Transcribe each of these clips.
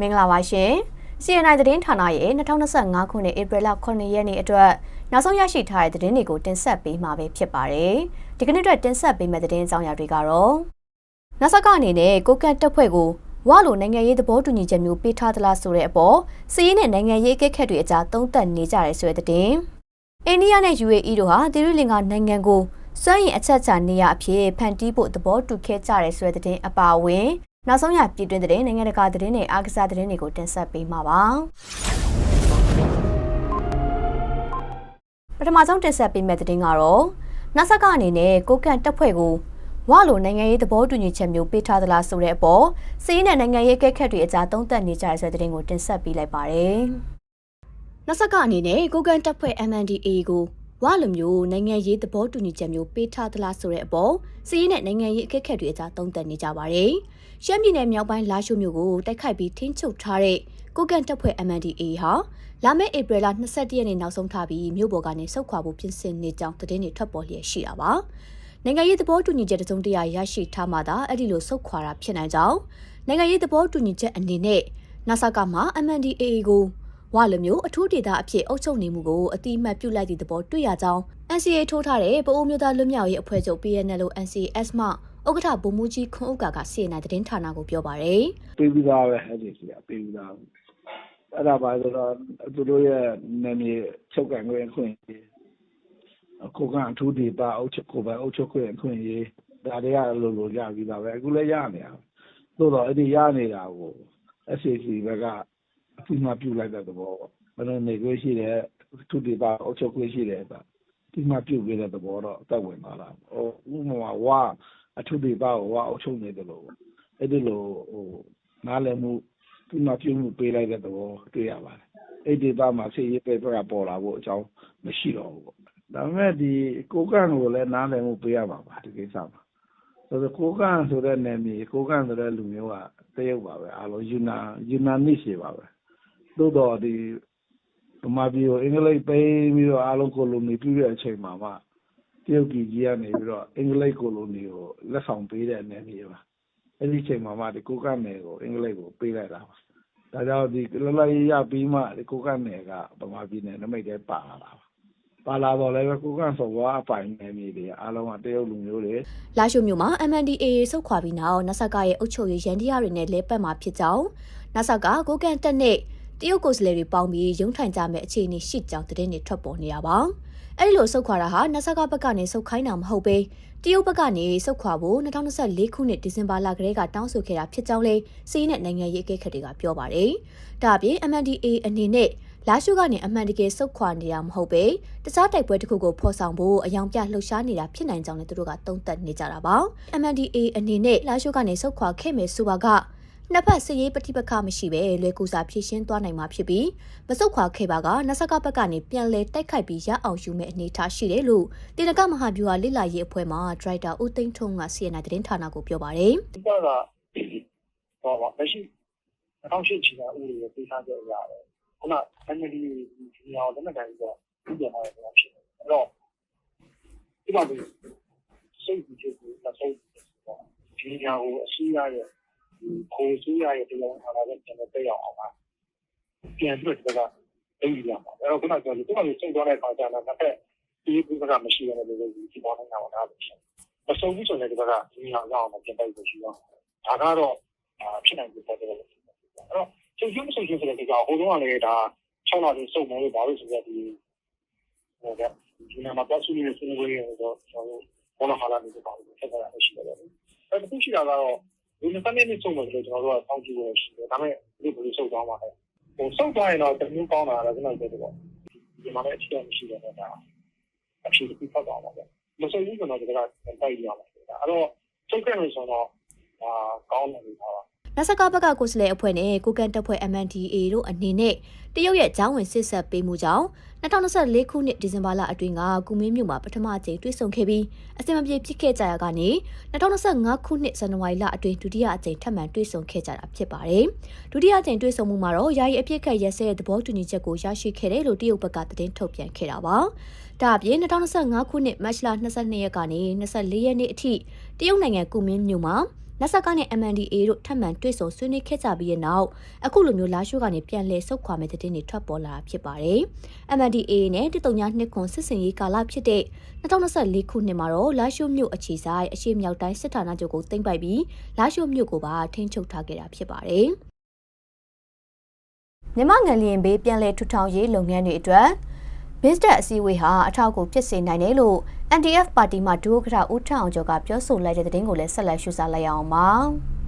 မင်္ဂလာပါရှင် CNI သတင်းဌာနရဲ့2025ခုနှစ်ဧပြီလ9ရက်နေ့အတွက်နောက်ဆုံးရရှိထားတဲ့သတင်းတွေကိုတင်ဆက်ပေးမှာပဲဖြစ်ပါတယ်ဒီကနေ့အတွက်တင်ဆက်ပေးမယ့်သတင်းအကြောင်းအရာတွေကတော့နဆကအနေနဲ့ကိုကန့်တက်ဖွဲ့ကိုဝါလိုနိုင်ငံရေးသဘောတူညီချက်မျိုးပေးထားသလားဆိုတဲ့အပေါ်စီးရီးနဲ့နိုင်ငံရေးအကဲခတ်တွေအကြားသုံးသပ်နေကြရဲဆိုတဲ့သတင်းအိန္ဒိယနဲ့ UAE တို့ဟာသီရိလင်္ကာနိုင်ငံကိုစွန့်ရင်အချက်ချနေရအဖြစ်ဖန်တီးဖို့သဘောတူခဲ့ကြရဲဆိုတဲ့သတင်းအပါအဝင် နောက်ဆုံးရပြည်တွင်းသတင်းနိုင်ငံတကာသတင်းတွေအားကစားသတင်းတွေကိုတင်ဆက်ပေးမှာပါပထမဆုံးတင်ဆက်ပေးမယ့်သတင်းကတော့နဆကအနေနဲ့ကိုကန့်တပ်ဖွဲ့ကိုဝါလိုနိုင်ငံရေးသဘောတူညီချက်မျိုးပေးထားသလားဆိုတဲ့အပေါ်စီးရီးနဲ့နိုင်ငံရေးအကဲခတ်တွေအကြားသုံးသပ်နေကြတဲ့ဆိုတဲ့သတင်းကိုတင်ဆက်ပေးလိုက်ပါတယ်။နဆကအနေနဲ့ကိုကန်တပ်ဖွဲ့ MNDAA ကိုဝါလိုမျိုးနိုင်ငံရေးသဘောတူညီချက်မျိုးပေးထားသလားဆိုတဲ့အပေါ်စီးရီးနဲ့နိုင်ငံရေးအကဲခတ်တွေအကြားသုံးသပ်နေကြပါတယ်။ ရှမ်းပြည်နယ်မြောက်ပိုင်းလာရှိုမျိုးကိုတိုက်ခိုက်ပြီးထင်းချုပ်ထားတဲ့ကိုကန်တပ်ဖွဲ့ MNDAA ဟာလာမယ့်ဧပြီလ22ရက်နေ့နောက်ဆုံးထားပြီးမြို့ပေါ်ကနေဆုတ်ခွာဖို့ပြင်ဆင်နေကြောင်းသတင်းတွေထွက်ပေါ်လျက်ရှိတာပါ။နိုင်ငံရေးသဘောတူညီချက်တစုံတရာရရှိထားမှသာအဲ့ဒီလိုဆုတ်ခွာတာဖြစ်နိုင်ကြောင်းနိုင်ငံရေးသဘောတူညီချက်အနေနဲ့နာဆာကမှာ MNDAA ကိုဝါလိုမျိုးအထူးဒေသအဖြစ်အုပ်ချုပ်နေမှုကိုအတိအမှတ်ပြုလိုက်သည့်သဘောတွေ့ရကြောင်း NCA ထိုးထားတဲ့ပအိုးမျိုးသားလွတ်မြောက်ရေးအဖွဲ့ချုပ် PNL NCS မှ ဥက္ကဋ္ဌဗိုလ်မှူးကြီးခွန်ဥက္ကာကစီရင်တဲ့သတင်းဌာနကိုပြောပါရယ်ပေးပြီးသားပဲအဲ့ဒီစီကပေးပြီးသားအဲ့ဒါပါဆိုတော့သူတို့ရဲ့နာမည်ချုပ်ကန်ခွင့်အခွင့်အရေးကိုကအထူးဒေတာအုပ်ချုပ်ကိုပဲအုပ်ချုပ်ခွင့်အခွင့်အရေးဒါတွေကလိုလိုရပြီးသားပဲအခုလည်းရနေတာသို့တော့အဲ့ဒီရနေတာကို SCC ဘက်ကအပြစ်မှပြုလိုက်တဲ့သဘောပေါ့ဘယ်လိုနေခွင့်ရှိတယ်အထူးဒေတာအုပ်ချုပ်ခွင့်ရှိတယ်ဆိုတာဒီမှာပြုတ်ပေးတဲ့သဘောတော့အသက်ဝင်သွားတာဟိုဥပမာဝါ အထူးဒေတာကိုဝါအုပ်ချုပ်နေတယ်လို့အဲ့ဒီလိုဟိုနားလည်မှုဒီမှာပြုမှုပေးလိုက်တဲ့သဘောတွေ့ရပါတယ်အဲ့ဒီဒေတာမှာဆေးရေးပဲကပေါ်လာဖို့အကြောင်းမရှိတော့ဘူးပေါ့ဒါပေမဲ့ဒီကိုကန့်ကိုလည်းနားလည်မှုပေးရမှာပါဒီကိစ္စမှာဆိုတော့ကိုကန့်ဆိုတဲ့နယ်မြေကိုကန့်ဆိုတဲ့လူမျိုးကတရုတ်ပါပဲအားလုံးယူနာယူနာနစ်ရှိပါပဲသို့တော့ဒီဗမာပြည်ကိုအင်္ဂလိပ်သိမ်းပြီးတော့အားလုံးကိုလိုနီပြုတဲ့အချိန်မှာမှ တရုတ်ပြည်ကြီးကနေပြီးတော့အင်္ဂလိပ်ကိုလိုနီကိုလက်ဆောင်ပေးတဲ့နယ်မြေပါအဲ့ဒီအချိန်မှာမှဒီကိုကန့်နယ်ကိုအင်္ဂလိပ်ကိုပေးလိုက်တာပါဒါကြောင့်ဒီလလရေးရပြီးမှဒီကိုကန့်နယ်ကဗမာပြည်နယ်နမိတ်ထဲပါလာတာပါပါလာတော့လည်းကိုကန့်စော်ဘွားအပိုင်နယ်မြေတွေအားလုံးကတရုတ်လူမျိုးတွေလာရှိုမြို့မှာ MNDAA ဆုတ်ခွာပြီးနောက်နဆကရဲ့အုပ်ချုပ်ရေးရန်တရားတွေနဲ့လဲပတ်မှာဖြစ်ကြောင်းနဆကကိုကန်တက်နဲ့တရုတ်ကိုယ်စားလှယ်တွေပေါင်းပြီးရုံးထိုင်ကြမဲ့အခြေအနေရှိကြောင်းသတင်းတွေထွက်ပေါ်နေရပါ အဲ့ဒီလိုဆုတ်ခွာတာဟာနဆကဘက်ကနေဆုတ်ခိုင်းတာမဟုတ်ပဲတရုတ်ဘက်ကနေဆုတ်ခွာဖို့2024ခုနှစ်ဒီဇင်ဘာလကလေးကတောင်းဆိုခဲ့တာဖြစ်ကြောင်းလဲစီးနဲ့နိုင်ငံရေးအကဲခတ်တွေကပြောပါတယ်။ဒါအပြင် MNDAA အနေနဲ့လာရှုကနေအမှန်တကယ်စုတ်ခွာနေတာမဟုတ်ပဲတခြားတိုက်ပွဲတစ်ခုကိုဖော်ဆောင်ဖို့အယောင်ပြလှုပ်ရှားနေတာဖြစ်နိုင်ကြောင်းလည်းသူတို့ကသုံးသပ်နေကြတာပါ။ MNDAA အနေနဲ့လာရှုကနေစုတ်ခွာခဲ့မယ်ဆိုပါက နှစ်ဖက်စစ်ရေးပဋိပက္ခမရှိပဲလွယ်ကူစွာဖြည့်ရှင်းသွားနိုင်မှာဖြစ်ပြီးမစုတ်ခွာခဲ့ပါကနဆကဘက်ကနေပြန်လဲတိုက်ခိုက်ပြီးရအောင်ယူမဲ့အနေအထားရှိတယ်လို့တေနကမဟာဗျူဟာလိလာရေးအဖွဲ့မှဒရိုက်တာဦးသိန်းထွန်းက CNN သတင်းဌာနကိုပြောပါတယ်ဒီကကဟောပါမရှိ2008ချီတာဥပဒေကိုပေးထားကြရတယ်ခုန NLD ဒီနေရာကိုလက်နက်ကိုင်ပြီးတော့ပြည်ပြန်လာတယ်ဖြစ်တယ်အဲ့တော့ဒီမှာဒီစိတ်ကြည့်ကိုလက်ဆုံးပေါ့ဒီနေရာကိုအရှိရရဲ့ ခိုးစုရရဲ့တရားဝင်အားလည်းကျွန်တော်သိအောင်အောင်ပါပြန်ပြီးတော့ဒီကအိမ်ကြီးရမှာအဲ့တော့ခုနကပြောဒီကနေ့စိတ်သွားတဲ့အခါကျတော့တစ်ဖက်ဒီဘက်ကမရှိရတဲ့လူတွေဒီပေါ်နေတာပါဒါလို့ရှိရင်မဆုံးဘူးဆိုရင်ဒီဘက်ကဒီနေရာရောက်အောင်ပြန်တိုက်လို့ရှိရောဒါကတော့ဖြစ်နိုင်တဲ့ပုံစံတွေအဲ့တော့ချုပ်ကျွန်းချုပ်ကျွန်းဆိုတဲ့ကိစ္စဟိုတုန်းကလည်းဒါ6လတွင်စုံမယ်လို့ဘာလို့ဆိုရဒီဟိုကဒီနာမှာပတ်စုနေတဲ့စနေဝေးရောတော့ကျွန်တော်ဘောနဟာလာနေပါဘူးဆက်ကြရရှိတယ်လေအဲ့ဒါရှိတာကတော့ ဒီနေ့ကနေနေစုံမယ်ဆိုတော့ကျွန်တော်တို့ကစောင့်ကြည့်ရရှိတယ်ဒါပေမဲ့ဒီဘယ်လိုစုံသွားမှာလဲဟိုစုံသွားရင်တော့တမျိုးကောင်းတာလည်းကျွန်တော်ပြောတယ်ပေါ့ဒီမှာလည်းအခြေအနေရှိတယ်တော့ဒါအဖြစ်ပြီးဖောက်သွားမှာပဲမစုံဘူးဆိုတော့ဒီကတိုက်ရမှာအဲ့တော့ချုပ်ခဲ့လို့ဆိုတော့ဒါကောင်းတယ်လို့ပြောတာ နဆကဘက်ကကိုယ်စားလှယ်အဖွဲ့နဲ့ကိုကန်တပ်ဖွဲ့ MNDA တို့အနေနဲ့တရုတ်ရဲ့ဂျောင်းဝင်စစ်ဆက်ပေးမှုကြောင့်2024ခုနှစ်ဒီဇင်ဘာလအတွင်းကကုမင်းမြို့မှာပထမအကြိမ်တွေ့ဆုံခဲ့ပြီးအစင်မပြေဖြစ်ခဲ့ကြရကနေ2025ခုနှစ်ဇန်နဝါရီလအတွင်းဒုတိယအကြိမ်ထပ်မံတွေ့ဆုံခဲ့ကြတာဖြစ်ပါတယ်။ဒုတိယအကြိမ်တွေ့ဆုံမှုမှာတော့ယာယီအပြစ်ခတ်ရက်စဲတဲ့သဘောတူညီချက်ကိုရရှိခဲ့တယ်လို့တရုတ်ဘက်ကသတင်းထုတ်ပြန်ခဲ့တာပါ။ဒါအပြင်2025ခုနှစ်မတ်လ22ရက်ကနေ24ရက်နေ့အထိတရုတ်နိုင်ငံကုမင်းမြို့မှာ နက်ဆက်ကနဲ့ MNDA တို့ထပ်မံတွေ့ဆုံဆွေးနွေးခဲ့ကြပြီးတဲ့နောက်အခုလိုမျိုးလာရှိုးကနေပြန်လည်ဆုတ်ခွာမဲ့တဲ့တင်တွေထွက်ပေါ်လာတာဖြစ်ပါတယ်။ MNDA နဲ့တတုံညာနှစ်ခွန်စစ်စင်ရေးကာလဖြစ်တဲ့2024ခုနှစ်မှာတော့လာရှိုးမြို့အခြေဆိုင်အရှိမြောက်တိုင်းစစ်ဌာနချုပ်ကိုသိမ်းပိုက်ပြီးလာရှိုးမြို့ကိုပါထိန်းချုပ်ထားခဲ့တာဖြစ်ပါတယ်။မြန်မာငံလျင်ဘေးပြန်လည်ထူထောင်ရေးလုပ်ငန်းတွေအတွက် ဘစ်တက်အစည်းအဝေးဟာအထောက်အကူဖြစ်စေနိုင်တယ်လို့ NDF ပါတီမှဒုဥက္ကဋ္ဌဦးထအောင်ကျော်ကပြောဆိုလိုက်တဲ့သတင်းကိုလည်းဆက်လက်ရှုစားလိုက်အောင်ပါ။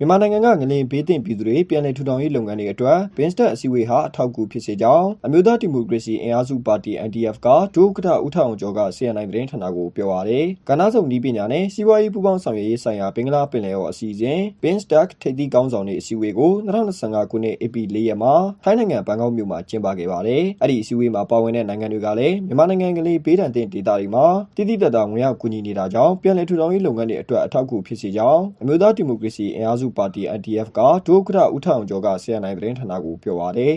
မြန်မာနိုင်ငံကငလင်ဘေးသင့်ပြည်သူတွေပြန်လည်ထူထောင်ရေးလုပ်ငန်းတွေအတွက်ဘင်းစတက်အစည်းအဝေးဟာအထောက်အကူဖြစ်စေကြောင်းအမျိုးသားဒီမိုကရေစီအင်အားစုပါတီ NDF ကဒုဥက္ကဋ္ဌဦးထောင်ကျော်က CNI သတင်းဌာနကိုပြောပါရယ်ကဏ္ဍစုံဤပညာနဲ့စီးပွားရေးပူးပေါင်းဆောင်ရွက်ရေးဆိုင်ရာဘင်္ဂလားပင်လယ်အော်အစီအစဉ်ဘင်းစတက်ထိပ်သီးကောင်းဆောင်တွေအစည်းအဝေးကို2025ခုနှစ် AP ၄ရက်မှာထိုင်းနိုင်ငံဘန်ကောက်မြို့မှာကျင်းပခဲ့ပါတယ်အဲ့ဒီအစည်းအဝေးမှာပါဝင်တဲ့နိုင်ငံတွေကလည်းမြန်မာနိုင်ငံကလေးဘေးဒဏ်သင့်ဒေသတွေမှာတည်တည်တတ်တာဝင်ရောက်ကူညီနေတာကြောင့်ပြန်လည်ထူထောင်ရေးလုပ်ငန်းတွေအတွက်အထောက်အကူဖြစ်စေကြောင်းအမျိုးသားဒီမိုကရေစီအင်အားစုပါတီ NDF ကဒုဥက္ကဋ္ဌဦးထောင်ကျော်ကဆီယန်နိုင်သတင်းဌာနကိုပြောပါတယ်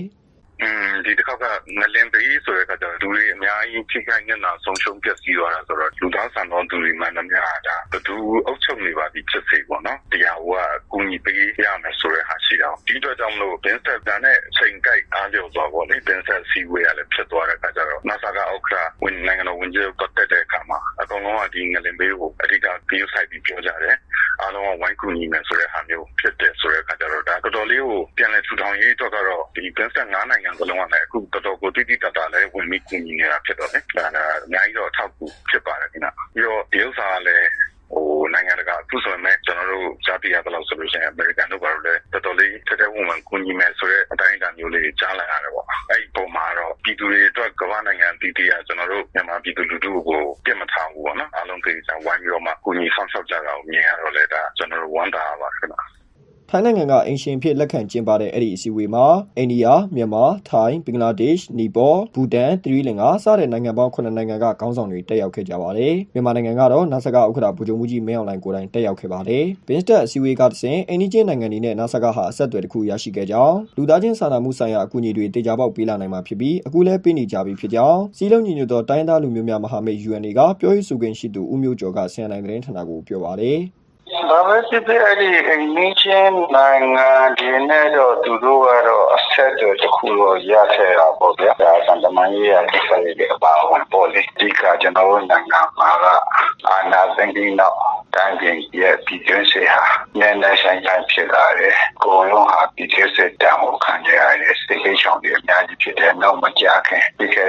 อืมဒီတစ်ခေါက်ကငလင်ပေးဆိုတဲ့အခါကျတော့လူတွေအများကြီးထိခိုက်နေနာဆုံးရှုံးပျက်စီးသွားတာဆိုတော့လူသားဆန်သောသူတွေမှန်သမျှဒါဘသူအုပ်ချုပ်နေပါပြီဖြစ်စေပေါ့နော်တရားဟိုကကူညီပေးရမယ်ဆိုတဲ့ဟာရှိတော့ဒီအတွက်ကြောင့်မလို့ဘင်းဆက်တန်နဲ့ချိန်ကိုက်အားလျော်သွားပေါ့လေဘင်းဆက်စီဝေးရလည်းဖြစ်သွားတဲ့အခါကျတော့ NASA ကဥက္ကဋ္ဌဝင်နိုင်ငံတော်ဝင်ကြီးတော့တက်တဲ့အခါမှာအကောင်လုံးကဒီငလင်ပေးကိုအဓိကပြောဆိုင်ပြီးပြောကြတယ်အားလုံးကဝိုင်းကူညီမယ်ဆိုတဲ့ဟာမျိုးဖြစ်တယ်ဆိုတဲ့အခါကျတော့ဒါတော်တော်လေးကိုပြန်လည်ထူထောင်ရေးအတွက်ကတော့ဒီဘင်းဆက်၅နိုင်ငံစလုံးကလည်းအခုတော်တော်ကိုတိတိတတ်တာလည်းဝင်ပြီးကူညီနေတာဖြစ်တော့လေဒါကအများကြီးတော့အထောက်အကူဖြစ်ပါတယ်ခင်ဗျပြီးတော့ဒီဥစ္စာကလည်းဟိုနိုင်ငံတကာအခုဆိုရင်ကျွန်တော်တို့ကြားပြရတဲ့လောက်ဆိုလို့ရှိရင်အမေရိကန်တို့ဘာလို့လဲတော်တော်လေးတက်တက်ဝင်ဝင်ကူညီမယ်ဆိုတဲ့အတိုင်းအတာမျိုးလေးကြားလိုက်ရတယ်ပေါ့အဲ့ဒီပုံမှာတော့ပြည်သူတွေအတွက်ကမ္ဘာနိုင်ငံတည်တည်ရကျွန်တော်တို့မြန်မာပြည်သူလူထုကိုပြစ်မထားဘူးပေါ့နော်အားလုံးသိကြဝိုင်းပြီးတော့မှကူညီဆောင်ရှောက်ကြတာကိုမြင်ရတော့လေဒါကျွန်တော်တို့ဝမ်းသာပါခင်ဗျ ထိုင်းနိုင်ငံကအင်ရှင်ဖြစ်လက်ခံကျင်းပတဲ့အဲ့ဒီအစည်းအဝေးမှာအိန္ဒိယမြန်မာထိုင်းဘင်္ဂလားဒေ့ရှ်နီပေါ်ဘူတန်သီရိလင်္ကာစတဲ့နိုင်ငံပေါင်း9နိုင်ငံကခေါင်းဆောင်တွေတက်ရောက်ခဲ့ကြပါတယ်မြန်မာနိုင်ငံကတော့နာဆကဥက္ကဋ္ဌဗိုလ်ချုပ်မှုကြီးမင်းအောင်လှိုင်ကိုယ်တိုင်တက်ရောက်ခဲ့ပါတယ်ဘင်းစတက်အစည်းအဝေးကတစဉ်အိန္ဒိချင်းနိုင်ငံတွေနဲ့နာဆကဟာအဆက်အသွယ်တစ်ခုရရှိခဲ့ကြောင်းလူသားချင်းစာနာမှုဆိုင်ရာအကူအညီတွေတေချာပေါက်ပေးလာနိုင်မှာဖြစ်ပြီးအခုလည်းပေးနေကြပြီဖြစ်ကြောင်းစီလုံးညီညွတ်သောတိုင်းသားလူမျိုးများမဟာမိတ် UNA ကပြောရေးဆိုခွင့်ရှိသူဦးမျိုးကျော်ကဆင်နိုင်သတင်းဌာနကိုပြောပါတယ် ဒါပဲဖြစ်ဖြစ်အဲ့ဒီအိမ်နီးချင်းနိုင်ငံတွေနဲ့တော့သူတို့ကတော့အဆက်အသွယ်တစ်ခုတော့ရခဲ့တာပေါ့ဗျာဒါကတမန်ကြီးရကိစ္စတွေအပါအဝင်ပေါ့လေဒီကကျွန်တော်တို့နိုင်ငံမှာကအာနာသိန်းကြီးနောက် တိုင်းပြည်ရဲ့ပြည်တွင်းစေဟာနည်းနည်းဆိုင်ဆိုင်ဖြစ်လာတယ်ကိုယ်လုံးဟာပြည်တွင်းစေတံကိုခံကြရတယ်စိတ်လေးချောင်းတွေအများကြီးဖြစ်တယ်နောက်မကြခင်ဒီကဲ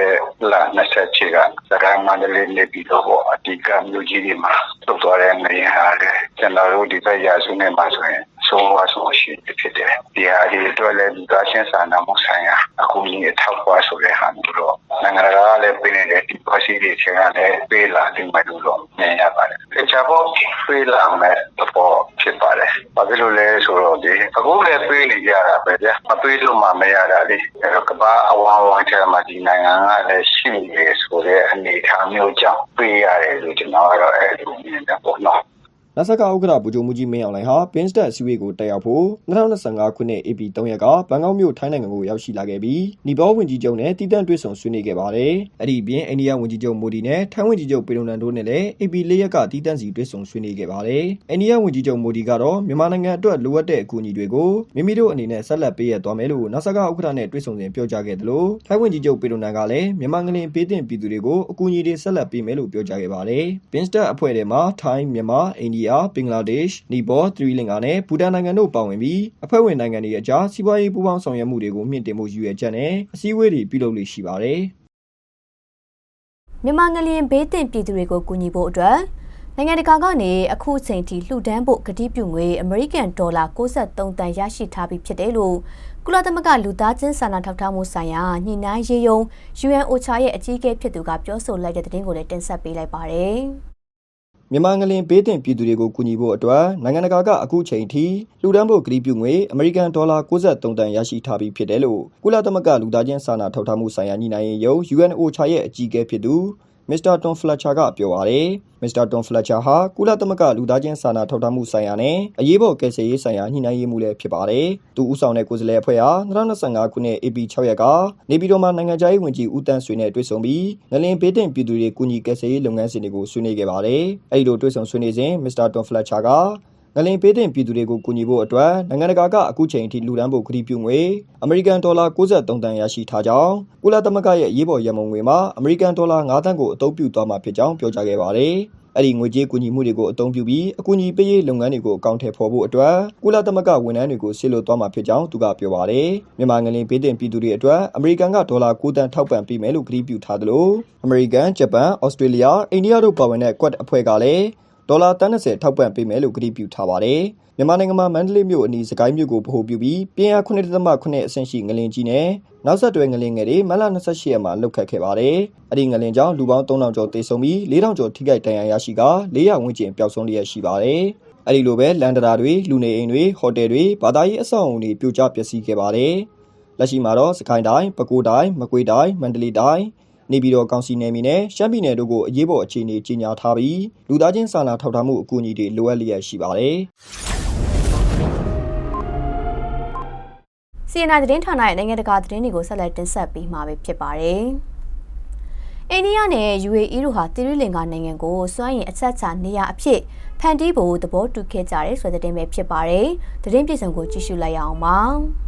လာ27ချက်ကစကိုင်းမန္တလေးနေပြီးတော့အတိကမြို့ကြီးတွေမှာတုတ်သွားတဲ့နေရာတွေကျွန်တော်တို့ဒီဘက်ရာစုနဲ့မှာဆိုရင် ဆုံးဝါဆုံးရှိဖြစ်တယ်ဒီဟာဒီအတွက်လည်းဒီကချင်းစာနာမှုဆိုင်ရာအခုကြီးအထောက်အပံ့ဆိုတဲ့ဟာမျိုးတော့နိုင်ငံတကာကလည်းပြင်နေတဲ့ဒီ policy တွေချင်းကလည်းပေးလာတယ်မလို့တော့မြင်ရပါတယ်။တခြားပေါ့ပေးလာမယ်တော့ဖြစ်ပါတယ်။ဘာဖြစ်လို့လဲဆိုတော့ဒီအခုလည်းပေးနေကြတာပဲဗျာ။မပေးလို့မှမရတာလေ။အဲတော့ကမ္ဘာအဝန်းဝန်းထဲမှာဒီနိုင်ငံကလည်းရှိနေဆိုတဲ့အနေအထားမျိုးကြောင့်ပေးရတယ်လို့ကျွန်တော်ကတော့အဲ့လိုမြင်တယ်ပေါ့နော်။ နဆကဥက္ကဋ္ဌဗိုလ်ချုပ်မှုကြီးမင်းအောင်လှိုင်ဟာဘင်းစတက်အစည်းအဝေးကိုတက်ရောက်ဖို့2025ခုနှစ် AP 3ရက်ကဘန်ကောက်မြို့ထိုင်းနိုင်ငံကိုရောက်ရှိလာခဲ့ပြီးနီဘောဝင်ကြီးချုပ်နဲ့တည်တံ့တွေ့ဆုံဆွေးနွေးခဲ့ပါတယ်။အဲ့ဒီအပြင်အိန္ဒိယဝန်ကြီးချုပ်မိုဒီနဲ့ထိုင်းဝန်ကြီးချုပ်ပေရုံနန်တို့နဲ့လည်း AP 4ရက်ကတည်တံ့စီတွေ့ဆုံဆွေးနွေးခဲ့ပါတယ်။အိန္ဒိယဝန်ကြီးချုပ်မိုဒီကတော့မြန်မာနိုင်ငံအတွက်လိုအပ်တဲ့အကူအညီတွေကိုမိမိတို့အနေနဲ့ဆက်လက်ပေးရသွားမယ်လို့နဆကဥက္ကဋ္ဌနဲ့တွေ့ဆုံစဉ်ပြောကြားခဲ့တယ်လို့ထိုင်းဝန်ကြီးချုပ်ပေရုံနန်ကလည်းမြန်မာငလင်ပေးတင်ပြည်သူတွေကိုအကူအညီတွေဆက်လက်ပေးမယ်လို့ပြောကြားခဲ့ပါတယ်။ဘင်းစတက်အဖွဲ့ထဲမှာထိုင်းမြန်မာအိန္ဒိယဘင်္ဂလားဒေ့ရှ်နီပေါ်သီရိလင်္ကာနဲ့ဘူတန်နိုင်ငံတို့ပါဝင်ပြီးအဖွဲ့ဝင်နိုင်ငံတွေအကြားစီးပွားရေးပူးပေါင်းဆောင်ရွက်မှုတွေကိုမြင့်တင်ဖို့ရည်ရွယ်ချက်နဲ့အစည်းအဝေးတွေပြုလုပ်လို့ရှိပါတယ်။မြန်မာငလျင်ဘေးတင်ပြည်သူတွေကိုကူညီဖို့အတွက်နိုင်ငံတကာကနေအခုချိန်ထိလှူဒန်းဖို့ကတိပြုငွေအမေရိကန်ဒေါ်လာ63တန်ရရှိထားပြီးဖြစ်တယ်လို့ကုလသမဂ္ဂလူသားချင်းစာနာထောက်ထားမှုဆိုင်ရာညှိနှိုင်းရေးယုံ UNOCHA ရဲ့အကြီးအကဲဖြစ်သူကပြောဆိုလိုက်တဲ့သတင်းကိုလည်းတင်ဆက်ပေးလိုက်ပါတယ်။ မြန်မာငလင်ဘေးတင်ပြည်သူတွေကိုကူညီဖို့အတွက်နိုင်ငံတကာကအခုချိန်ထိလှူဒန်းဖို့ကတိပြုငွေအမေရိကန်ဒေါ်လာ63တန်ရရှိထားပြီးဖြစ်တယ်လို့ကုလသမဂ္ဂလူသားချင်းစာနာထောက်ထားမှုဆိုင်ရာညှိနှိုင်းရေးယုံ UNOCHA ရဲ့အကြီးအကဲဖြစ်သူ မစ္စတာတွန်ဖလက်ချာကပြောပါရယ်မစ္စတာတွန်ဖလက်ချာဟာကုလသမဂ္ဂလူသားချင်းစာနာထောက်ထားမှုဆိုင်ရာနဲ့အရေးပေါ်ကယ်ဆယ်ရေးဆိုင်ရာညှိနှိုင်းရေးမှူးလည်းဖြစ်ပါတယ်။သူဦးဆောင်တဲ့ကိုယ်စားလှယ်အဖွဲ့ဟာ2025ခုနှစ် AP 6ရက်ကနေပြည်တော်မှာနိုင်ငံခြားရေးဝန်ကြီးဦးတန်းဆွေနဲ့တွေ့ဆုံပြီးငလင်ဘေးတင်ပြည်သူတွေကူညီကယ်ဆယ်ရေးလုပ်ငန်းစဉ်တွေကိုဆွေးနွေးခဲ့ပါတယ်။အဲဒီလိုတွေ့ဆုံဆွေးနွေးစဉ်မစ္စတာတွန်ဖလက်ချာက ငလင်ပေးတဲ့ပြည်သူတွေကိုကူညီဖို့အတွက်နိုင်ငံတကာကအခုချိန်အထိလူဒန်းဖို့ကတိပြုငွေအမေရိကန်ဒေါ်လာ63တန်ရရှိထားကြောင်းကုလသမဂ္ဂရဲ့အရေးပေါ်ရန်ပုံငွေမှာအမေရိကန်ဒေါ်လာ9တန်ကိုအသုံးပြုသွားမှာဖြစ်ကြောင်းပြောကြားခဲ့ပါတယ်။အဲ့ဒီငွေကြေးကူညီမှုတွေကိုအသုံးပြုပြီးအကူအညီပေးရေးလုပ်ငန်းတွေကိုအကောင့်ထဲပေါ်ဖို့အတွက်ကုလသမဂ္ဂဝန်ထမ်းတွေကိုဆီလိုသွားမှာဖြစ်ကြောင်းသူကပြောပါတယ်။မြန်မာငလင်ပေးတဲ့ပြည်သူတွေအတွက်အမေရိကန်ကဒေါ်လာ9တန်ထောက်ပံ့ပေးမယ်လို့ကတိပြုထားသလိုအမေရိကန်၊ဂျပန်၊ဩစတြေးလျ၊အိန္ဒိယတို့ပါဝင်တဲ့ Quad အဖွဲ့ကလည်း ဒေါ်လာ30ထောက်ပံ့ပေးမယ်လို့ကတိပြုထားပါတယ်။မြန်မာနိုင်ငံမှာမန္တလေးမြို့အနီးစကိုင်းမြို့ကိုဗဟိုပြုပြီးပြင်းအား9.8အဆင့်ရှိငလင်ကြီးနဲ့နောက်ဆက်တွဲငလင်ငယ်တွေမလ28ရက်မှာလှုပ်ခတ်ခဲ့ပါတယ်။အဲ့ဒီငလင်ကြောင့်လူပေါင်း3000ကျော်သေဆုံးပြီး4000ကျော်ထိခိုက်ဒဏ်ရာရရှိကာ400ဝန်းကျင်ပျောက်ဆုံးလျက်ရှိပါတယ်။အဲ့ဒီလိုပဲလန်ဒရာတွေလူနေအိမ်တွေဟိုတယ်တွေဘာသာရေးအဆောက်အအုံတွေပြိုကျပျက်စီးခဲ့ပါတယ်။လက်ရှိမှာတော့စကိုင်းတိုင်း၊ပဲခူးတိုင်း၊မကွေးတိုင်း၊မန္တလေးတိုင်း နေပြည်တော်ကောင်စီနယ်မြေနဲ့ရှမ်းပြည်နယ်တို့ကိုအရေးပေါ်အခြေအနေကြီးညာထားပြီးလူသားချင်းစာနာထောက်ထားမှုအကူအညီတွေလိုအပ်လျက်ရှိပါတယ်။ CNI သတင်းဌာနရဲ့နိုင်ငံတကာသတင်းတွေကိုဆက်လက်တင်ဆက်ပေးမှာဖြစ်ပါတယ်။အိန္ဒိယနဲ့ UAE တို့ဟာတိရိလင်္ကာနိုင်ငံကိုစွမ်းရည်အချက်ချနေရအဖြစ်ဖန်တီးဖို့သဘောတူခဲ့ကြတဲ့ဆိုတဲ့တင်ပဲဖြစ်ပါတယ်။သတင်းပြည်စုံကိုကြည့်ရှုလိုက်ရအောင်ပါ။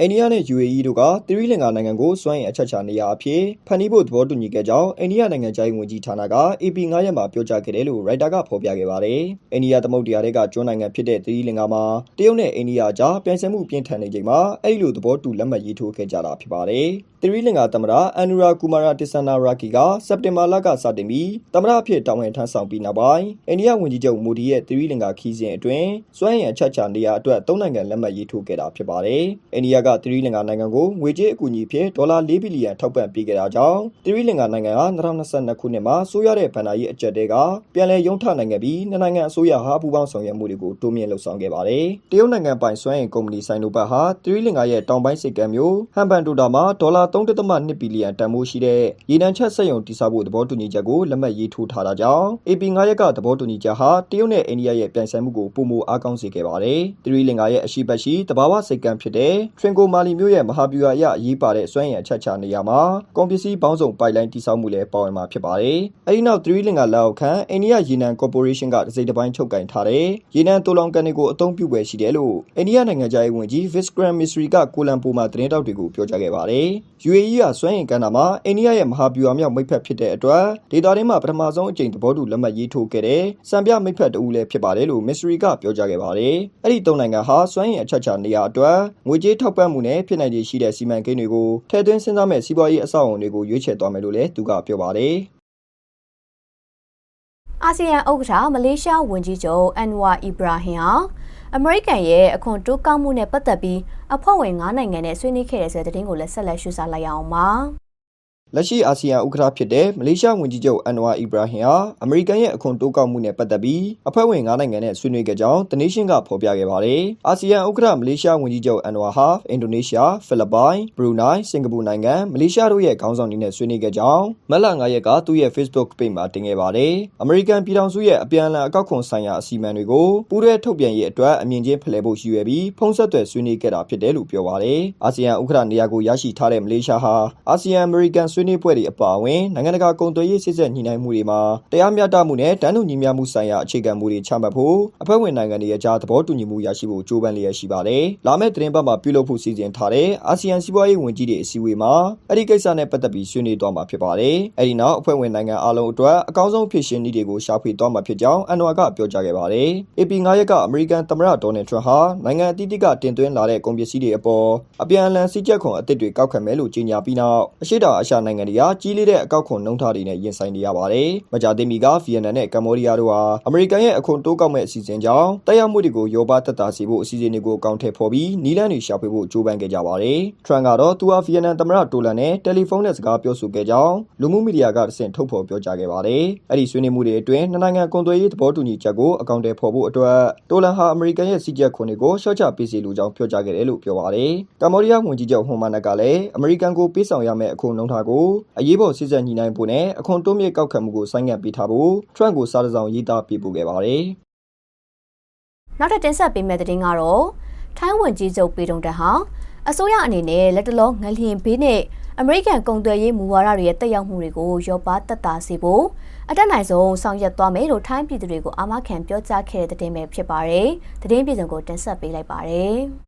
အိန္ဒိယနဲ့ UAE တို့က သီရိလင်္ကာနိုင်ငံကို စွမ်းအင်အချက်ချနေရအဖြစ် ဖန်တီးဖို့ သဘောတူညီခဲ့ကြောင်း အိန္ဒိယနိုင်ငံခြားရေးဝန်ကြီးဌာနက AP 9ရက်မှာ ပြောကြားခဲ့တယ်လို့ ရိုက်တာက ဖော်ပြခဲ့ပါတယ်။အိန္ဒိယသမုဒ္ဒရာတွေကကျွန်းနိုင်ငံဖြစ်တဲ့ သီရိလင်္ကာမှာ တရုတ်နဲ့ အိန္ဒိယကြား ပြိုင်ဆိုင်မှုပြင်းထန်နေချိန်မှာ အဲ့ဒီလို သဘောတူလက်မှတ်ရေးထိုးခဲ့ကြတာ ဖြစ်ပါတယ်။သီရိလင်္ကာသမ္မတအန်နူရာကူမာရာတစ်ဆန်နာရာကီကစက်တင်ဘာလက စတင်ပြီး သမ္မတအဖြစ် တာဝန်ထမ်းဆောင်ပြီးနောက်ပိုင်း အိန္ဒိယဝန်ကြီးချုပ် မိုဒီရဲ့ သီရိလင်္ကာခီးစဉ်အတွင်း စွမ်းအင်အချက်ချနေရအတွက်သုံးနိုင်ငံ လက်မှတ်ရေးထိုးခဲ့တာ ဖြစ်ပါတယ်။အိန္ဒိယကသီရိလင်္ကာနိုင်ငံကိုငွေကြေးအကူအညီဖြင့်ဒေါ်လာ၄ဘီလီယံထောက်ပံ့ပေးခဲ့တာကြောင့်သီရိလင်္ကာနိုင်ငံဟာ2022ခုနှစ်မှာဆိုးရတဲ့ဗန်နာရေးအကြက်တဲကပြန်လည်ရုံးထနိုင်ခဲ့ပြီးနှစ်နိုင်ငံအစိုးရဟာပူးပေါင်းဆောင်ရွက်မှုတွေကိုတိုးမြင့်လှုပ်ဆောင်ခဲ့ပါတယ်။တရုတ်နိုင်ငံပိုင်စွမ်းအင်ကုမ္ပဏီဆိုင်နိုဘတ်ဟာသီရိလင်္ကာရဲ့တောင်ပိုင်းစိတ်ကမ်းမြို့ဟမ်ဘန်တိုတာမှာဒေါ်လာ3.2ဘီလီယံတန်ဖိုးရှိတဲ့ရေနံချက်စက်ရုံတည်ဆောက်ဖို့သဘောတူညီချက်ကိုလက်မှတ်ရေးထိုးထားတာကြောင့် AP 9 ရက်ကသဘောတူညီချက်ဟာတရုတ်နဲ့အိန္ဒိယရဲ့ပြိုင်ဆိုင်မှုကိုပုံမအားကောင်းစေခဲ့ပါတယ်။သီရိလင်္ကာရဲ့အရှိတ်ရှိတဘာဝစိတ်ကမ်းဖြစ်တဲ့ထရင်ကိုမာလီမြို့ရဲ့မဟာဗျူဟာအရအရေးပါတဲ့စွမ်းရည်အချက်ချနေရာမှာကုန်ပစ္စည်းပေါင်းစုံပိုက်လိုင်းတည်ဆောက်မှုလည်းပါဝင်မှာဖြစ်ပါတယ်။အဲဒီနောက်သီရိလင်္ကာလက်အောက်ခံအိန္ဒိယရေနံကော်ပိုရေးရှင်းကတစ်စိတ်တစ်ပိုင်းချုပ်ကင်ထားတဲ့ရေနံတိုလောင်ကန်တွေကိုအသုံးပြုပွဲရှိတယ်လို့အိန္ဒိယနိုင်ငံသားရေးဝန်ကြီး Vikram Misri ကကိုလံပိုမှာသတင်းတောက်တွေကိုပြောကြားခဲ့ပါတယ်။ UAE ကစွမ်းရည်ကမ်းတာမှာအိန္ဒိယရဲ့မဟာဗျူဟာမြောက်မိတ်ဖက်ဖြစ်တဲ့အတွက်ဒေတာရင်းမှာပထမဆုံးအကြိမ်သဘောတူလက်မှတ်ရေးထိုးခဲ့တဲ့စံပြမိတ်ဖက်တဦးလည်းဖြစ်ပါတယ်လို့ Misri ကပြောကြားခဲ့ပါတယ်။အဲ့ဒီသုံးနိုင်ငံဟာစွမ်းရည်အချက်ချနေရာအတွက်ငွေကြေးထောက်ပံ့မှုနဲ့ဖြစ်နိုင်ခြေရှိတဲ့စီမံကိန်းတွေကိုထည့်သွင်းစဉ်းစားမဲ့စီးပွားရေးအဆောက်အအုံတွေကိုရွေးချယ်သွားမယ်လို့လည်းသူကပြောပါတယ်။အာဆီယံဥက္ကဋ္ဌမလေးရှားဝန်ကြီးချုပ်အန်ဝါအီဘရာဟင်ဟာအမေရိကန်ရဲ့အခွန်တိုးကောက်မှုနဲ့ပတ်သက်ပြီးအဖွဲ့ဝင်9နိုင်ငံနဲ့ဆွေးနွေးခဲ့တဲ့ဆိုတဲ့သတင်းကိုလည်းဆက်လက်ရှုစားလိုက်ရအောင်ပါ။ လက်ရှိအာဆီယံဥက္ကဋ္ဌဖြစ်တဲ့မလေးရှားဝန်ကြီးချုပ်အန်နဝါအီဘရာဟင်ဟာအမေရိကန်ရဲ့အခွန်တိုးကောက်မှုနဲ့ပတ်သက်ပြီးအဖွဲ့ဝင်9နိုင်ငံနဲ့ဆွေးနွေးခဲ့ကြောင်းတနေရှင်းကဖော်ပြခဲ့ပါတယ်။အာဆီယံဥက္ကဋ္ဌမလေးရှားဝန်ကြီးချုပ်အန်နဝါဟာအင်ဒိုနီးရှား၊ဖိလစ်ပိုင်၊ဘရူနိုင်း၊စင်ကာပူနိုင်ငံမလေးရှားတို့ရဲ့ခေါင်းဆောင်တွေနဲ့ဆွေးနွေးခဲ့ကြောင်းမက်လ9ရက်ကသူ့ရဲ့ Facebook page မှာတင်ခဲ့ပါတယ်။အမေရိကန်ပြည်ထောင်စုရဲ့အပြန်အလှန်အကောက်ခွန်ဆိုင်ရာအစီအမံတွေကိုပူးရဲထုတ်ပြန်ရေးအတွက်အမြင့်ချင်းဖလှယ်ဖို့ရည်ရွယ်ပြီးဖုံးဆက်သွယ်ဆွေးနွေးခဲ့တာဖြစ်တယ်လို့ပြောပါတယ်။အာဆီယံဥက္ကဋ္ဌနေရာကိုရရှိထားတဲ့မလေးရှားဟာအာဆီယံအမေရိကန်ဆွေးနွေးပွဲတွေအပါအဝင်နိုင်ငံတကာကုန်သွယ်ရေးစစ်ဆက်ညှိနှိုင်းမှုတွေမှာတရားမျှတမှုနဲ့တန်းတူညီမျှမှုဆိုင်ရာအခြေခံမူတွေချမှတ်ဖို့အဖွဲ့ဝင်နိုင်ငံတွေအကြားသဘောတူညီမှုရရှိဖို့ကြိုးပမ်းလျက်ရှိပါတယ်။လာမယ့်သတင်းပတ်မှာပြုလုပ်ဖို့စီစဉ်ထားတဲ့အာဆီယံစီးပွားရေးဝန်ကြီးတွေအစည်းအဝေးမှာအဲ့ဒီကိစ္စနဲ့ပတ်သက်ပြီးဆွေးနွေးသွားမှာဖြစ်ပါတယ်။အဲ့ဒီနောက်အဖွဲ့ဝင်နိုင်ငံအလုံးအတွက်အကောင်းဆုံးဖြစ်ရှင်နည်းတွေကိုရှာဖွေသွားမှာဖြစ်ကြောင်းအန်နဝါကပြောကြားခဲ့ပါတယ်။ AP 9ရက်ကအမေရိကန်သမ္မတဒေါ်နယ်ထရန့်ဟာနိုင်ငံအသီးသီးကတင်သွင်းလာတဲ့ကုန်ပစ္စည်းတွေအပေါ်အပြန်အလှန်စီးကျက်ခွန်အသစ်တွေကောက်ခံမယ်လို့ကြေညာပြီးနောက်အရှိတောင်အာရှနိုင်ငံတွေကကြီးလေးတဲ့အကောက်ခွန်နှုန်းထားတွေနဲ့ရင်ဆိုင်နေရပါတယ်။မကြာသေးမီကဗီယက်နမ်နဲ့ကမ္ဘောဒီးယားတို့ဟာအမေရိကန်ရဲ့အခွန်တိုးကောက်မဲ့အစီအစဉ်ကြောင့်တက်ရောက်မှုတွေကိုရောပါတက်တာစေဖို့အစီအစဉ်တွေကိုအကောင့်ထည့်ဖော်ပြီးနီလန်းတွေရှာဖွေဖို့ကြိုးပမ်းခဲ့ကြပါတယ်။ထရန့်ကတော့သူဟာဗီယက်နမ်သမ္မတတိုလန်နဲ့တယ်လီဖုန်းနဲ့စကားပြောဆိုခဲ့ကြောင်းလူမှုမီဒီယာကတဆင့်ထုတ်ဖော်ပြောကြားခဲ့ပါတယ်။အဲ့ဒီဆွေးနွေးမှုတွေအတွင်းနှစ်နိုင်ငံကုန်သွယ်ရေးသဘောတူညီချက်ကိုအကောင့်ထည့်ဖော်ဖို့အတွက်တိုလန်ဟာအမေရိကန်ရဲ့စီးကျက်ခွန်တွေကိုရှော့ချပေးစီလိုကြောင်းပြောကြားခဲ့တယ်လို့ပြောပါတယ်။ကမ္ဘောဒီးယားဝန်ကြီးချုပ်ဟွန်မာနက်ကလည်းအမေရိကန်ကိုပေးဆောင်ရမယ့်အခွန်နှုန်းထားကိုအရေးပေါ်စစ်ဆက်ညှိနှိုင်းဖို့နဲ့အခွန်တိုးမြင့်ကောက်ခံမှုကိုဆိုင်းငံ့ပေးထားဖို့ထရန့်ကိုစာတစောင်ရေးသားပေးပို့ခဲ့ပါတယ်။နောက်ထပ်တင်ဆက်ပေးမယ့်သတင်းကတော့ထိုင်းဝန်ကြီးချုပ်ပေတုံတန်ဟာအစိုးရအနေနဲ့လက်တလုံးငလျင်ဘေးနဲ့အမေရိကန်ကုန်သွယ်ရေးမူဝါဒတွေရဲ့တက်ရောက်မှုတွေကိုရောပါတက်တာစေဖို့အတက်နိုင်ဆုံးဆောင်ရွက်သွားမယ်လို့ထိုင်းပြည်သူတွေကိုအာမခံပြောကြားခဲ့တဲ့တဲ့တင်ပဲဖြစ်ပါတယ်။သတင်းပြည်စုံကိုတင်ဆက်ပေးလိုက်ပါတယ်။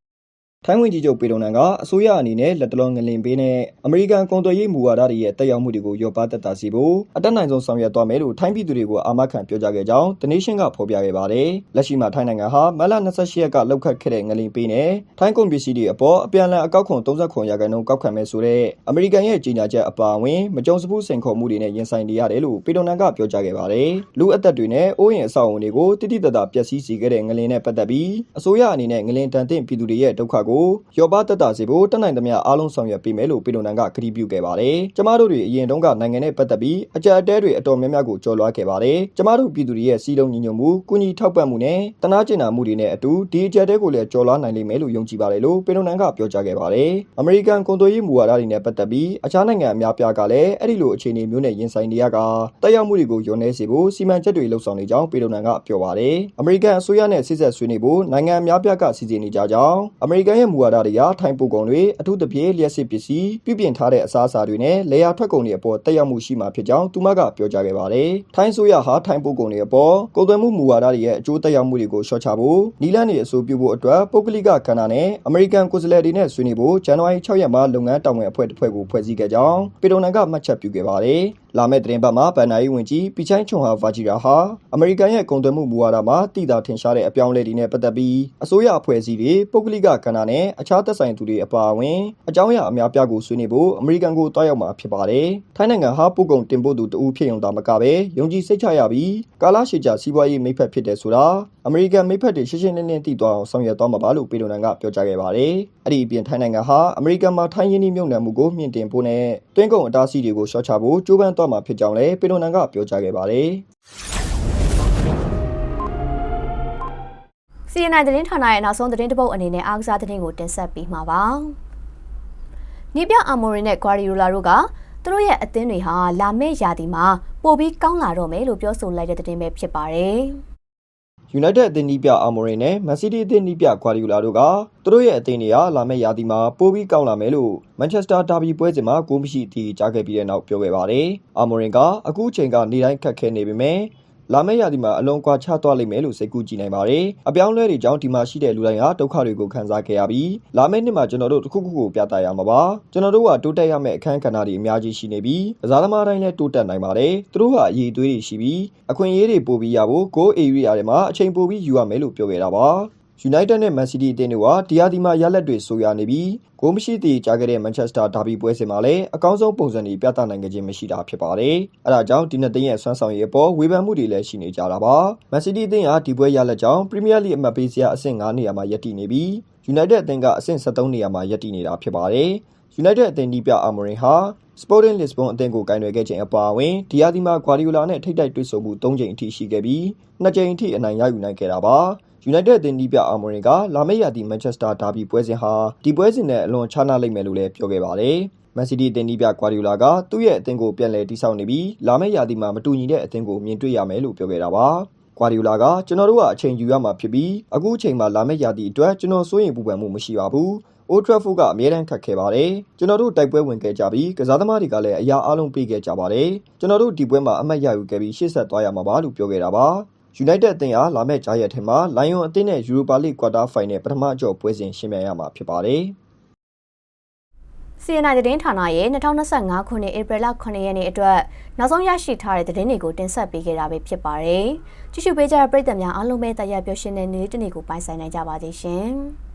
ထိုင်းဝန်ကြီးချုပ်ပေတုံနန်ကအစိုးရအနေနဲ့လက်တလုံးငလင်ပေးနဲ့အမေရိကန်ကုန်သွယ်ရေးမူဝါဒတွေရဲ့တက်ရောက်မှုတွေကိုရောပါသက်တာစီဖို့အတက်နိုင်ဆုံးဆောင်ရွက်သွားမယ်လို့ထိုင်းပြည်သူတွေကိုအာမခံပြောကြားခဲ့ကြောင်းတနေရှင်းကဖော်ပြခဲ့ပါတယ်။လက်ရှိမှာထိုင်းနိုင်ငံဟာမတ်လ28ရက်ကလောက်ခတ်ခဲ့တဲ့ငလင်ပေးနဲ့ထိုင်းကုန်ပစ္စည်းတွေအပေါ်အပြန်အလှန်အကောက်ခွန်39ရာခိုင်နှုန်းကောက်ခံမယ်ဆိုတဲ့အမေရိကန်ရဲ့ကြေညာချက်အပါအဝင်မကြုံစဘူးစိန်ခေါ်မှုတွေနဲ့ရင်ဆိုင်နေရတယ်လို့ပေတုံနန်ကပြောကြားခဲ့ပါတယ်။လူအသက်တွေနဲ့အိုးရင်အဆောက်အုံတွေကိုတိတိတတ်တာပျက်စီးစေခဲ့တဲ့ငလင်နဲ့ပတ်သက်ပြီးအစိုးရအနေနဲ့ငလင်တန်တဲ့ပြည်သူတွေရဲ့ဒုက္ခကိုရောပါတက်တာစေဖို့တက်နိုင်သမျှအားလုံးဆောင်ရွက်ပေးမယ်လို့ပေတုံနန်ကကတိပြုခဲ့ပါတယ်။ကျမတို့တွေအရင်တုန်းကနိုင်ငံနဲ့ပတ်သက်ပြီးအကြအတဲတွေအတော်များများကိုကြော်လွှားခဲ့ပါတယ်။ကျမတို့ပြည်သူတွေရဲ့စီးလုံးညီညွတ်မှု၊ကုညီထောက်ပံ့မှုနဲ့တနာကျင်နာမှုတွေနဲ့အတူဒီအကြအတဲကိုလည်းကြော်လွှားနိုင်လိမ့်မယ်လို့ယုံကြည်ပါတယ်လို့ပေတုံနန်ကပြောကြားခဲ့ပါတယ်။အမေရိကန်ကုန်သွယ်ရေးမူဝါဒတွေနဲ့ပတ်သက်ပြီးအခြားနိုင်ငံအများပြားကလည်းအဲ့ဒီလိုအခြေအနေမျိုးနဲ့ရင်ဆိုင်နေရကတက်ရောက်မှုတွေကိုယုံနေစေဖို့စီမံချက်တွေလှုပ်ဆောင်နေကြောင်းပေတုံနန်ကပြောပါတယ်။အမေရိကန်အစိုးရနဲ့စစ်ဆက်ဆွေးနွေးဖို့နိုင်ငံအများပြားကစီစဉ်နေကြကြောင်းအမေရိကန်ရဲ့မူဝါဒတွေကထိုင်းပို့ကုန်တွေအထူးသဖြင့်လျှက်စစ်ပစ္စည်းပြုပြင်ထားတဲ့အစားအစာတွေနဲ့လေယာထွက်ကုန်တွေအပေါ်တက်ရောက်မှုရှိမှာဖြစ်ကြောင်းသူမကပြောကြားခဲ့ပါတယ်။ထိုင်းဆိုရဟာထိုင်းပို့ကုန်တွေအပေါ်ကုန်သွယ်မှုမူဝါဒတွေရဲ့အကျိုးသက်ရောက်မှုတွေကိုရှော့ချဖို့နီလန်တွေအဆိုပြုဖို့အတွက်ပုဂ္ဂလိကကဏ္ဍနဲ့အမေရိကန်ကိုယ်စားလှယ်တွေနဲ့ဆွေးနွေးဖို့ဇန်နဝါရီ6ရက်မှာလုပ်ငန်းတောင်ဝင်အဖွဲ့တစ်ဖွဲ့ကိုဖွဲ့စည်းခဲ့ကြောင်းပေတိုနန်ကမှတ်ချက်ပြုခဲ့ပါတယ်။လာမယ့်သတင်းပတ်မှာဗန်နာယီဝင်ကြီးပီချိုင်းချုံဟာဗာဂျီရာဟာအမေရိကန်ရဲ့ကုန်သွယ်မှုမူဝါဒမှာတည်တာထင်ရှားတဲ့အပြောင်းအလဲတွေနဲ့ပတ်သက်ပြီးအစိုးရအဖွဲ့အစည်းတွေပုဂ္ဂလိကကဏ္ဍနဲ့အခြားသက်ဆိုင်သူတွေအပါအဝင်အကြောင်းအရာအများပြားကိုဆွေးနွေးဖို့အမေရိကန်ကိုတွားရောက်မှာဖြစ်ပါတယ်။ထိုင်းနိုင်ငံဟာပို့ကုန်တင်ပို့သူတဦးဖြစ်ုံသာမကပဲယုံကြည်စိတ်ချရပြီးကာလရှည်ကြာစီးပွားရေးမိဖက်ဖြစ်တယ်ဆိုတာအမေရိကန်မိဖက်တွေရှင်းရှင်းလင်းလင်းသိသွားအောင်ဆောင်ရွက်သွားမှာပါလို့ပေဒိုနန်ကပြောကြားခဲ့ပါတယ်။အဲ့ဒီအပြင်ထိုင်းနိုင်ငံဟာအမေရိကန်မှာထိုင်းရင်းနှီးမြှုပ်နှံမှုကိုမြင့်တင်ဖို့နဲ့တွင်းကုန်အတားအဆီးတွေကိုရှော့ချဖို့ကြိုးပမ်းသွားမှာဖြစ်ကြောင်းလည်းပေဒိုနန်ကပြောကြားခဲ့ပါတယ်။ CNN သတင်းဌာနရဲ့နောက်ဆုံးသတင်းတပုတ်အနေနဲ့အားကစားသတင်းကိုတင်ဆက်ပေးမှာပါ။နီးပြအာမိုရီနဲ့ဂွာရီယိုလာတို့ကသူတို့ရဲ့အသင်းတွေဟာလာမယ့်ရာသီမှာပိုပြီးကောင်းလာတော့မယ်လို့ပြောဆိုလိုက်တဲ့သတင်းပဲဖြစ်ပါတယ်။ United အသင်းနီးပြအာမိုရီနဲ့ Man City အသင်းနီးပြဂွာဒီယိုလာတို့ကသူတို့ရဲ့အသင်းတွေကလာမယ့်ရာသီမှာပိုပြီးကောင်းလာမယ်လို့ Manchester Derby ပွဲစဉ်မှာဂိုးမရှိတည်ကြားခဲ့ပြီးတဲ့နောက်ပြောခဲ့ပါတယ်။အာမိုရင်ကအခုချိန်ကနေတိုင်းခက်ခဲနေပေမဲ့ လာမယ့်ရာသီမှာအလွန်ကွာခြားသွားလိမ့်မယ်လို့စိတ်ကူးကြည့်နိုင်ပါတယ်။အပြောင်းလဲတွေကြောင့်ဒီမှာရှိတဲ့လူတိုင်းဟာဒုက္ခတွေကိုခံစားခဲ့ရပြီးလာမယ့်နှစ်မှာကျွန်တော်တို့တစ်ခုခုကိုပြသရမှာပါ။ကျွန်တော်တို့ကတိုးတက်ရမယ့်အခန်းကဏ္ဍတွေအများကြီးရှိနေပြီးကစားသမားတိုင်းလည်းတိုးတက်နိုင်ပါတယ်။သူတို့ဟာအရေးသွေးတွေရှိပြီးအခွင့်အရေးတွေပိုပြီးရဖို့ goal area တွေမှာအချိန်ပိုပြီးယူရမယ်လို့ပြောခဲ့တာပါ။ United နဲ့ Man City အသင်းတို့ဟာဒီယာဒီမှာရလက်တွေဆိုရနေပြီးဂိုးမရှိသေးကြားခဲ့တဲ့ Manchester Derby ပွဲစဉ်မှာလည်းအကောင်းဆုံးပုံစံတွေပြသနိုင်ခဲ့ခြင်းမရှိတာဖြစ်ပါတယ်။အဲဒါကြောင့်ဒီနှစ်သင်းရဲ့ဆွမ်းဆောင်ရည်အပေါ်ဝေဖန်မှုတွေလည်းရှိနေကြတာပါ။ Man City အသင်းဟာဒီပွဲရလက်ကြောင့် Premier League အမှတ်ပေးစရာအဆင့်9နေရာမှာရပ်တည်နေပြီး United အသင်းကအဆင့်73နေရာမှာရပ်တည်နေတာဖြစ်ပါတယ်။ United အသင်းဒီပြအာမိုရင်ဟာ Sporting Lisbon အသင်းကိုကင်တွယ်ခဲ့ခြင်းအပါအဝင်ဒီယာဒီမှာ Guardiola နဲ့ထိပ်တိုက်တွေ့ဆုံမှု၃ချိန်အထိရှိခဲ့ပြီး၂ချိန်အထိအနိုင်ရယူနိုင်ခဲ့တာပါ။ United အသင်းဒီပြအာမိုရင်ကလာမယ့်ရာသီ Manchester Derby ပွဲစဉ်ဟာဒီပွဲစဉ်နဲ့အလွန်ခြားနားလိမ့်မယ်လို့လည်းပြောခဲ့ပါတယ်။ Man City အသင်းဒီပြဂွာဒီယိုလာကသူ့ရဲ့အသင်းကိုပြန်လည်တည်ဆောက်နေပြီးလာမယ့်ရာသီမှာမတူညီတဲ့အသင်းကိုမြင်တွေ့ရမယ်လို့ပြောခဲ့တာပါ။ဂွာဒီယိုလာကကျွန်တော်တို့ကအချိန်ယူရမှာဖြစ်ပြီးအခုအချိန်မှာလာမယ့်ရာသီအတွက်ကျွန်တော်စိုးရိမ်ပူပန်မှုမရှိပါဘူး။ Old Trafford ကအမြဲတမ်းခတ်ခဲ့ပါတယ်။ကျွန်တော်တို့တိုက်ပွဲဝင်ခဲ့ကြပြီးကစားသမားတွေကလည်းအရာအလုံးပေးခဲ့ကြပါတယ်။ကျွန်တော်တို့ဒီပွဲမှာအမှတ်ရယူခဲ့ပြီးရှေ့ဆက်သွားရမှာပါလို့ပြောခဲ့တာပါ။ United အသင်းဟာလာမယ့်ကြားရက်ထဲမှာ Lion အသင်းနဲ့ Europa League Quarter Final ပထမအကျော့ပွဲစဉ်ရှင်းပြရမှာဖြစ်ပါတယ်။ CNN သတင်းဌာနရဲ့2025ခုနှစ်ဧပြီလ9ရက်နေ့အတွက်နောက်ဆုံးရရှိထားတဲ့သတင်းတွေကိုတင်ဆက်ပေးခဲ့တာပဲဖြစ်ပါတယ်။ကြည့်ရှုပေးကြတဲ့ပရိသတ်များအားလုံးပဲတရားပျော်ရွှင်တဲ့နေ့တစ်နေ့ကိုပိုင်ဆိုင်နိုင်ကြပါစေရှင်။